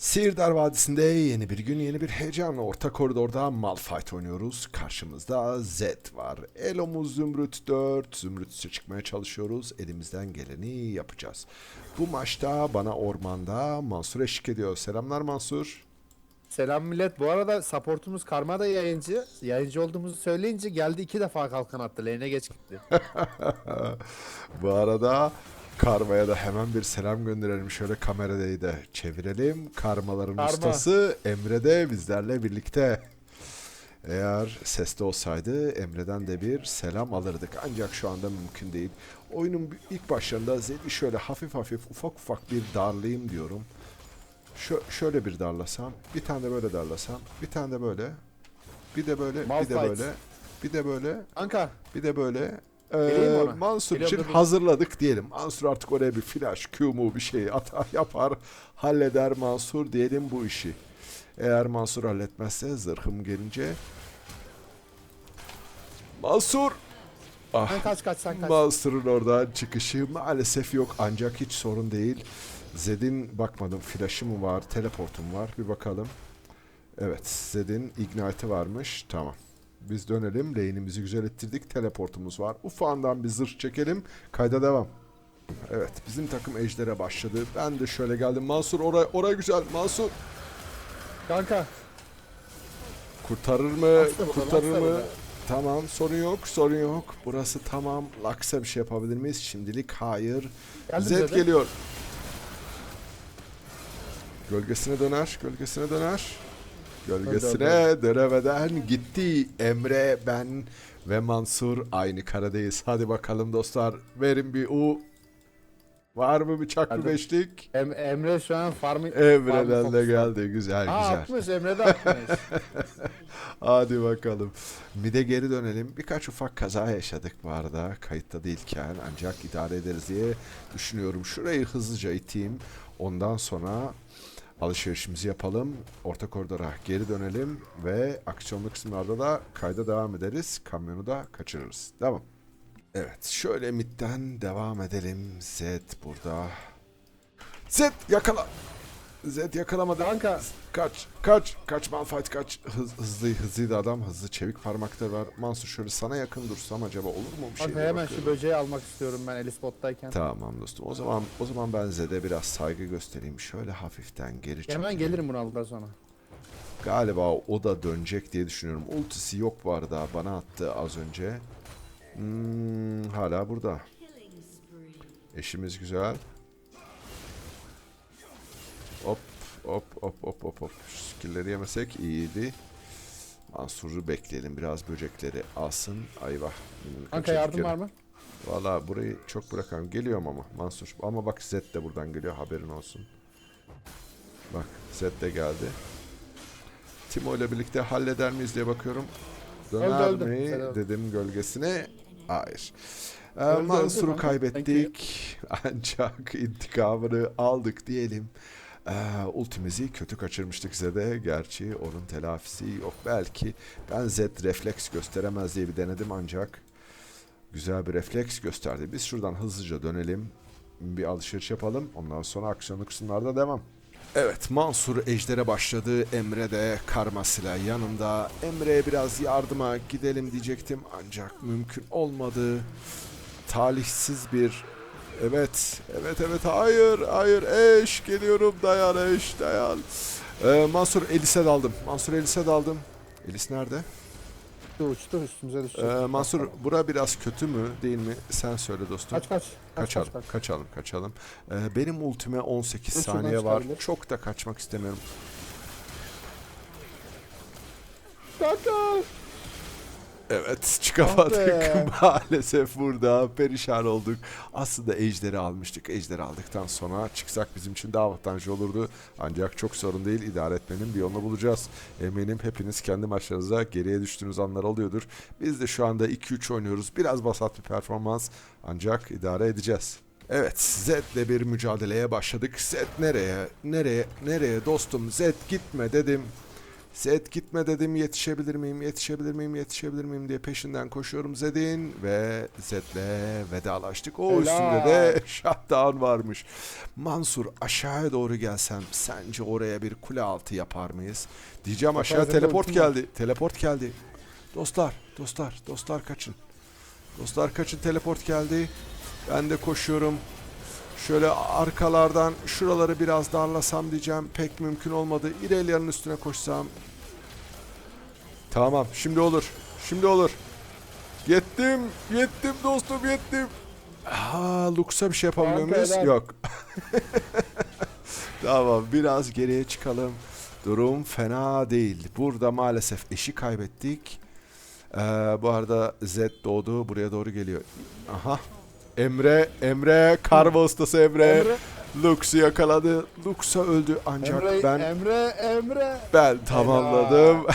Sihirdar Vadisi'nde yeni bir gün yeni bir heyecanla orta koridorda Malphite oynuyoruz. Karşımızda Zed var. Elomuz Zümrüt 4. Zümrüt üstü çıkmaya çalışıyoruz. Elimizden geleni yapacağız. Bu maçta bana ormanda Mansur eşlik ediyor. Selamlar Mansur. Selam millet. Bu arada supportumuz Karma da yayıncı. Yayıncı olduğumuzu söyleyince geldi iki defa kalkan attı. Lane'e geç gitti. Bu arada Karma'ya da hemen bir selam gönderelim. Şöyle kamerayı da çevirelim. Karmaların Karma. ustası Emre de bizlerle birlikte. Eğer seste olsaydı Emre'den de bir selam alırdık. Ancak şu anda mümkün değil. Oyunun ilk başlarında Zed'i şöyle hafif hafif ufak ufak bir darlayayım diyorum. Şö- şöyle bir darlasam, bir tane de böyle darlasam, bir tane de böyle, bir de böyle, bir de böyle, bir de böyle, Kanka bir de böyle ee. Mansur Geliyorum, için hazırladık diyelim. Mansur artık oraya bir flash, Q mu bir şey atar yapar. Halleder Mansur diyelim bu işi. Eğer Mansur halletmezse zırhım gelince Mansur! Ah, sen kaç kaç sen kaç. Mansur'un oradan çıkışı maalesef yok ancak hiç sorun değil. Zed'in bakmadım flash'ı mı var, teleportum var bir bakalım. Evet Zed'in ignite'ı varmış tamam. Biz dönelim lane'imizi güzel ettirdik teleportumuz var. Ufağından bir zırh çekelim kayda devam. Evet bizim takım ejdere başladı. Ben de şöyle geldim Mansur oraya, oraya güzel Mansur. Kanka. Kurtarır mı? Burada, Kurtarır mı? burada. Tamam sorun yok sorun yok. Burası tamam. Laksa bir şey yapabilir miyiz? Şimdilik hayır. Geldim Zed Zed'e. geliyor. Gölgesine döner, gölgesine döner. Gölgesine dönemeden gitti. Emre, ben ve Mansur aynı karadayız. Hadi bakalım dostlar. Verin bir U. Var mı bir çaklı Hadi. beşlik? Em- Emre şu an farming. Emre'den de geldi. Güzel Aa güzel. atmış Emre de atmış. Hadi bakalım. Mide geri dönelim. Birkaç ufak kaza yaşadık bu arada. Kayıtta değilken ancak idare ederiz diye düşünüyorum. Şurayı hızlıca iteyim. Ondan sonra alışverişimizi yapalım. Orta koridora geri dönelim ve aksiyonlu kısımlarda da kayda devam ederiz. Kamyonu da kaçırırız. Devam. Evet şöyle midden devam edelim. Zed burada. Zed yakala. Zed yakalamadı. Kanka. Kaç, kaç, kaç Malphite kaç. Hız, hızlı, hızlıydı adam. Hızlı, çevik parmakları var. Mansur şöyle sana yakın dursam acaba olur mu bir şey? Kanka hemen bakıyorum. şu böceği almak istiyorum ben Elispot'tayken. Tamam dostum. O zaman o zaman ben Zed'e biraz saygı göstereyim. Şöyle hafiften geri çekeyim. Hemen gelirim bunu aldıktan sonra. Galiba o da dönecek diye düşünüyorum. Ultisi yok bu arada. Bana attı az önce. Hmm, hala burada. Eşimiz güzel. Hop hop hop hop hop hop. Şu skill'leri yemesek iyiydi. Mansur'u bekleyelim. Biraz böcekleri alsın. Ayvah. Kanka yardım var mı? Valla burayı çok bırakalım. Geliyorum ama Mansur. Ama bak Zed de buradan geliyor. Haberin olsun. Bak Zed de geldi. Timo ile birlikte halleder miyiz diye bakıyorum. Döner Öldü, öldü. mi Selam. dedim gölgesine. Hayır. Ee, Öldü, öldü Mansur'u kaybettik. Ancak intikamını aldık diyelim. Ee, ultimizi kötü kaçırmıştık Zed'e. Gerçi onun telafisi yok. Belki ben Zed refleks gösteremez diye bir denedim ancak güzel bir refleks gösterdi. Biz şuradan hızlıca dönelim. Bir alışveriş yapalım. Ondan sonra aksiyonlu kısımlarda devam. Evet Mansur Ejder'e başladı. Emre de karmasıyla yanında. Emre'ye biraz yardıma gidelim diyecektim. Ancak mümkün olmadı. Talihsiz bir... Evet, evet, evet. Hayır, hayır. Eş geliyorum. Dayan eş, dayan. Ee, Mansur Elis'e daldım. Mansur Elis'e daldım. Elis nerede? Uçtu üstümüze düştü. Ee, Mansur bura biraz kötü mü değil mi? Sen söyle dostum. Kaç kaç. kaç kaçalım, kaç, kaç. kaçalım, kaçalım. Ee, benim ultime 18 Dur, şuradan saniye var. Çok da kaçmak istemiyorum. Kanka. Evet, çıkamadık. Ah be. Maalesef burada perişan olduk. Aslında ejderi almıştık. Ejderi aldıktan sonra çıksak bizim için daha avantajlı olurdu. Ancak çok sorun değil. İdare etmenin bir yolunu bulacağız. Eminim hepiniz kendi maçlarınıza geriye düştüğünüz anlar oluyordur. Biz de şu anda 2-3 oynuyoruz. Biraz basat bir performans. Ancak idare edeceğiz. Evet, Zed'le bir mücadeleye başladık. Zed nereye? Nereye? Nereye dostum? Zed gitme dedim. Zed gitme dedim yetişebilir miyim, yetişebilir miyim, yetişebilir miyim diye peşinden koşuyorum Zed'in ve Zed'le vedalaştık. O Helal. üstünde de shutdown varmış. Mansur aşağıya doğru gelsem sence oraya bir kule altı yapar mıyız? Diyeceğim aşağı Yaparız, teleport ultim var. geldi. Teleport geldi. Dostlar, dostlar, dostlar kaçın. Dostlar kaçın teleport geldi. Ben de koşuyorum. Şöyle arkalardan şuraları biraz darlasam diyeceğim. Pek mümkün olmadı. İrelia'nın üstüne koşsam. Tamam şimdi olur. Şimdi olur. Yettim. Yettim dostum yettim. Ha, Lux'a bir şey yapabiliyor muyuz? Yok. tamam biraz geriye çıkalım. Durum fena değil. Burada maalesef eşi kaybettik. Ee, bu arada Z doğdu. Buraya doğru geliyor. Aha. Emre, Emre, karma ustası Emre. Emre, Lux'u yakaladı. Lux'a öldü ancak Emre, ben Emre, Emre. ben tamamladım.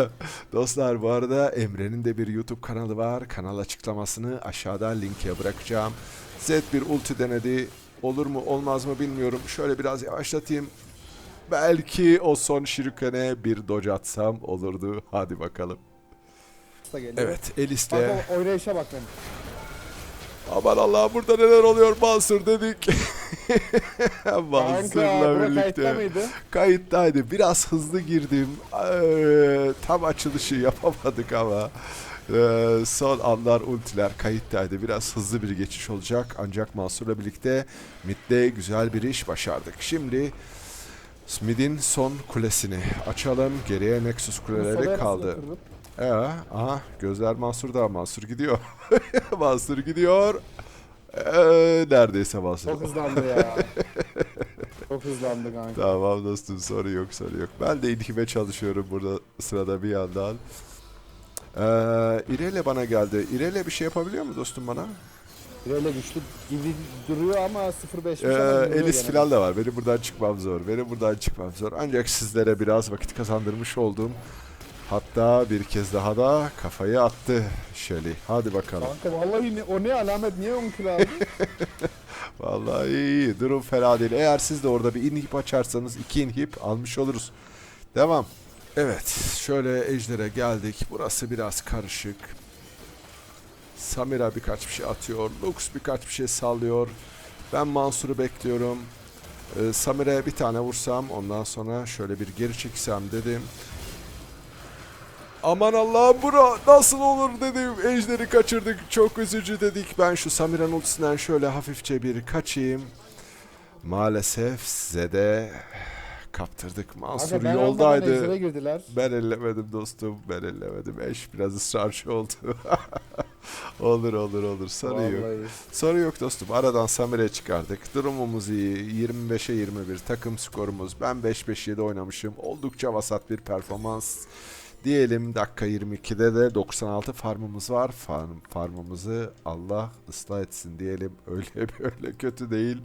Dostlar bu arada Emre'nin de bir YouTube kanalı var. Kanal açıklamasını aşağıda linke bırakacağım. Z bir ulti denedi. Olur mu olmaz mı bilmiyorum. Şöyle biraz yavaşlatayım. Belki o son şirkene bir dodge atsam olurdu. Hadi bakalım. Evet Elis'le. Kanka oynayışa bak benim. Aman Allah burada neler oluyor Mansur dedik. Mansur'la kayıtta birlikte. mıydı? Kayıttaydı. Biraz hızlı girdim. Ee, tam açılışı yapamadık ama. Ee, son anlar ultiler kayıttaydı. Biraz hızlı bir geçiş olacak. Ancak Mansur'la birlikte midde güzel bir iş başardık. Şimdi Smith'in son kulesini açalım. Geriye Nexus kuleleri kaldı. ısıtırdım. Ee, aha gözler Mansur'da. Mansur gidiyor. Mansur gidiyor. Ee, neredeyse Mansur. Çok hızlandı ya. Çok hızlandı kanka. Tamam dostum sorun yok sorun yok. Ben de inhime çalışıyorum burada sırada bir yandan. Ee, İrele bana geldi. İrele bir şey yapabiliyor mu dostum bana? Böyle güçlü gibi duruyor ama 0.5 Ee, Elis falan da var. Benim buradan çıkmam zor. Benim buradan çıkmam zor. Ancak sizlere biraz vakit kazandırmış oldum. Hatta bir kez daha da kafayı attı Shelly. Hadi bakalım. Kanka vallahi ne, o ne alamet niye 10 kilo aldı? Vallahi iyi. Durum fena değil. Eğer siz de orada bir inhip açarsanız iki inhip almış oluruz. Devam. Evet. Şöyle ejdere geldik. Burası biraz karışık. Samira birkaç bir şey atıyor. Lux birkaç bir şey sallıyor. Ben Mansur'u bekliyorum. Ee, Samira'ya bir tane vursam ondan sonra şöyle bir geri çeksem dedim. Aman Allah'ım bura nasıl olur dedim. Ejderi kaçırdık. Çok üzücü dedik. Ben şu Samira'nın ultisinden şöyle hafifçe bir kaçayım. Maalesef Zede kaptırdık. Mansur Kanka ben yoldaydı. ejdere girdiler. Ben ellemedim dostum. Ben ellemedim. Eş biraz ısrarcı oldu. olur olur olur. Sorun yok. Vallahi. Sorun yok dostum. Aradan Samir'e çıkardık. Durumumuz iyi. 25'e 21 takım skorumuz. Ben 5-5-7 oynamışım. Oldukça vasat bir performans. Diyelim dakika 22'de de 96 farmımız var. Farm, farmımızı Allah ıslah etsin diyelim. Öyle böyle kötü değil.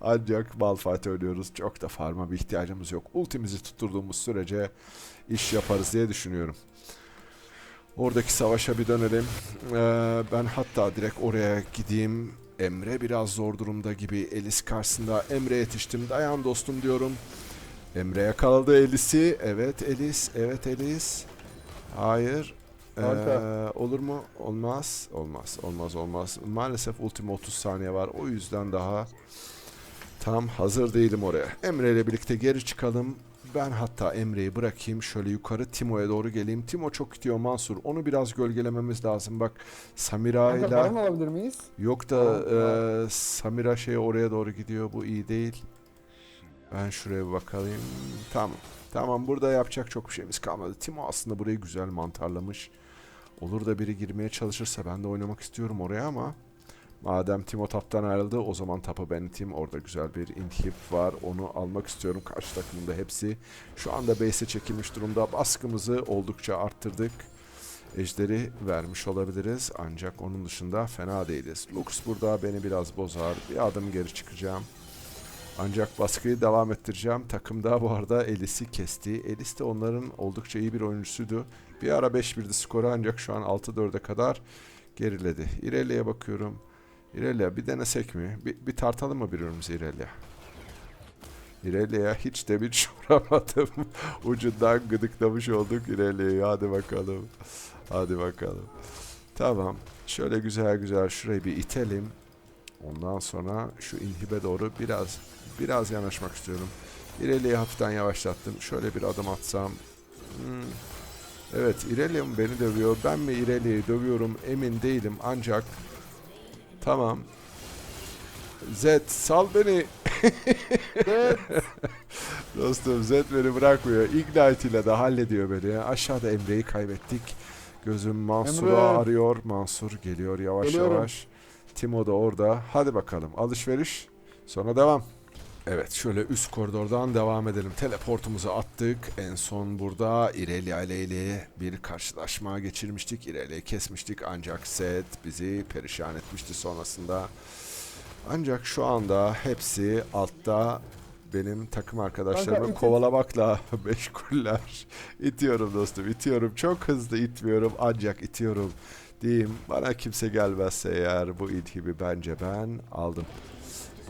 Ancak Malphite oynuyoruz. Çok da farma bir ihtiyacımız yok. Ultimizi tutturduğumuz sürece iş yaparız diye düşünüyorum. Oradaki savaşa bir dönelim. Ee, ben hatta direkt oraya gideyim. Emre biraz zor durumda gibi. Elis karşısında. Emre yetiştim. Dayan dostum diyorum. Emre yakaladı Elis'i. Evet Elis. Evet Elis. Hayır. Ee, Kanka. olur mu? Olmaz. Olmaz. Olmaz olmaz. Maalesef ultime 30 saniye var. O yüzden daha tam hazır değilim oraya. Emre ile birlikte geri çıkalım. Ben hatta Emre'yi bırakayım. Şöyle yukarı Timo'ya doğru geleyim. Timo çok gidiyor Mansur. Onu biraz gölgelememiz lazım. Bak Samira Kanka ile falan alabilir miyiz? yok da Tamam, e, Samira şey oraya doğru gidiyor. Bu iyi değil. Ben şuraya bir bakalım. Tamam. Tamam burada yapacak çok bir şeyimiz kalmadı. Timo aslında burayı güzel mantarlamış. Olur da biri girmeye çalışırsa ben de oynamak istiyorum oraya ama madem Timo taptan ayrıldı o zaman tapa ben iteyim. Orada güzel bir inhib var. Onu almak istiyorum. Karşı takımda hepsi. Şu anda base'e çekilmiş durumda. Baskımızı oldukça arttırdık. Ejderi vermiş olabiliriz. Ancak onun dışında fena değiliz. Lux burada beni biraz bozar. Bir adım geri çıkacağım. Ancak baskıyı devam ettireceğim. Takımda bu arada Elis'i kesti. Elis de onların oldukça iyi bir oyuncusuydu. Bir ara 5-1'di skoru ancak şu an 6-4'e kadar geriledi. İrelia'ya bakıyorum. İrelia bir denesek mi? Bir, bir tartalım mı birbirimizi İrelia? İrelia'ya hiç de bir vuramadım. Ucundan gıdıklamış olduk İrelia'yı. Hadi bakalım. Hadi bakalım. Tamam. Şöyle güzel güzel şurayı bir itelim. Ondan sonra şu inhibe doğru biraz biraz yanaşmak istiyorum. İrelia'yı hafiften yavaşlattım. Şöyle bir adım atsam. Hmm. Evet İrelia mı beni dövüyor? Ben mi İrelia'yı dövüyorum emin değilim ancak Tamam. Zed sal beni. Dostum Zed beni bırakmıyor. Ignite ile de hallediyor beni. Aşağıda Emre'yi kaybettik. Gözüm Mansur'u Emre. arıyor. Mansur geliyor yavaş Geliyorum. yavaş. Timo da orada. Hadi bakalım alışveriş. Sonra devam. Evet şöyle üst koridordan devam edelim. Teleportumuzu attık. En son burada İrelia ile bir karşılaşma geçirmiştik. İrelia'yı kesmiştik ancak Zed bizi perişan etmişti sonrasında. Ancak şu anda hepsi altta benim takım arkadaşlarımı kovalamakla meşguller. İtiyorum dostum, itiyorum. Çok hızlı itmiyorum ancak itiyorum diyeyim. Bana kimse gelmezse eğer bu inhibi bence ben aldım.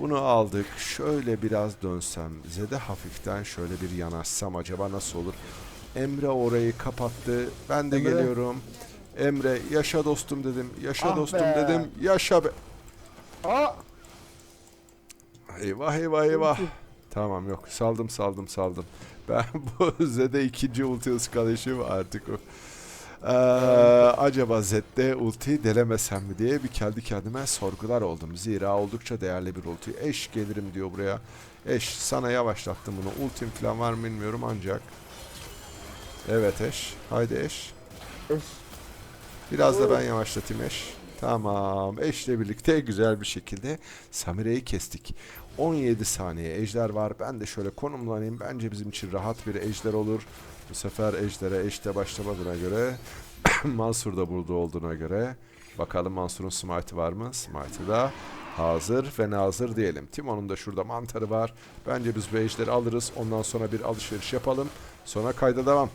Bunu aldık. Şöyle biraz dönsem, Zede hafiften şöyle bir yanaşsam acaba nasıl olur? Emre orayı kapattı. Ben de Emre. geliyorum. Emre yaşa dostum dedim. Yaşa Ah dostum be. dedim. Yaşa be. Aa! Eyvah eyvah eyvah. Tamam yok saldım saldım saldım. Ben bu Zed'e ikinci ulti ıskalayışım artık o. Ee, acaba Zed'de ulti delemesem mi diye bir kendi kendime sorgular oldum. Zira oldukça değerli bir ulti. Eş gelirim diyor buraya. Eş sana yavaşlattım bunu. Ultim falan var mı bilmiyorum ancak. Evet eş. Haydi eş. Eş. Biraz da ben yavaşlatayım eş. Tamam. Eşle birlikte güzel bir şekilde Samire'yi kestik. 17 saniye ejder var. Ben de şöyle konumlanayım. Bence bizim için rahat bir ejder olur. Bu sefer ejdere eşte başlamadığına göre Mansur da burada olduğuna göre bakalım Mansur'un smite'ı var mı? Smite'ı da hazır ve nazır diyelim. Timon'un da şurada mantarı var. Bence biz bu ejderi alırız. Ondan sonra bir alışveriş yapalım. Sonra kayda devam.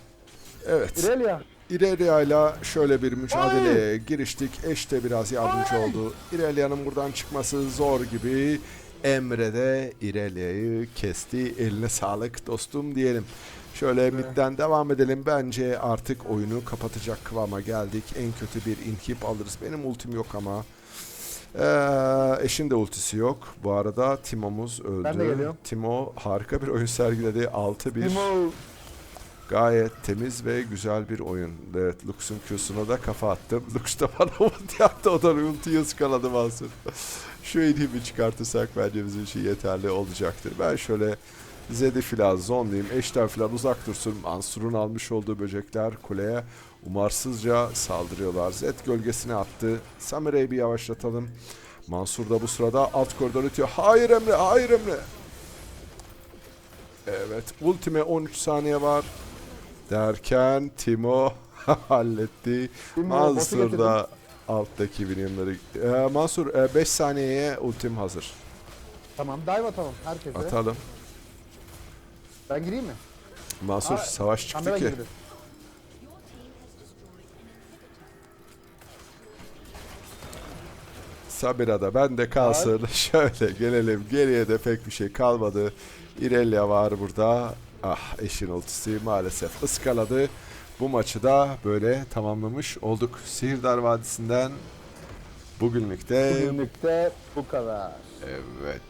Evet. İrelia. İrelia ile şöyle bir mücadeleye giriştik. Eş de biraz yardımcı oldu. İrelia'nın buradan çıkması zor gibi. Emre de İrelia'yı kesti. Eline sağlık dostum diyelim. Şöyle midden devam edelim. Bence artık oyunu kapatacak kıvama geldik. En kötü bir inhib alırız. Benim ultim yok ama. Ee, eşin de ultisi yok. Bu arada Timo'muz öldü. Ben de geliyorum. Timo harika bir oyun sergiledi. 6-1. Timo. Gayet temiz ve güzel bir oyun. Evet Lux'un Q'suna da kafa attım. Lux da bana ulti attı. O da ultiyi ıskaladı Mansur. Şu inhibi çıkartırsak bence bizim için yeterli olacaktır. Ben şöyle Zed'i filan zonlayayım. Eşten filan uzak dursun. Mansur'un almış olduğu böcekler kuleye umarsızca saldırıyorlar. Zed gölgesine attı. Samire'yi bir yavaşlatalım. Mansur da bu sırada alt koridor itiyor. Hayır Emre, hayır Emre. Evet, ultime 13 saniye var. Derken Timo halletti. Mansur da alttaki minyonları... Ee, Mansur 5 saniyeye ultim hazır. Tamam dive atalım herkese. Atalım. Ben gireyim mi? Mansur Aa, savaş çıktı Kamera ki. girdi. Sabira'da ben de kalsın. Şöyle gelelim. Geriye de pek bir şey kalmadı. İrelia var burada. Ah eşin ultisi maalesef ıskaladı. Bu maçı da böyle tamamlamış olduk. Sihirdar Vadisi'nden bugünlük de Bugünlük de bu kadar. evet.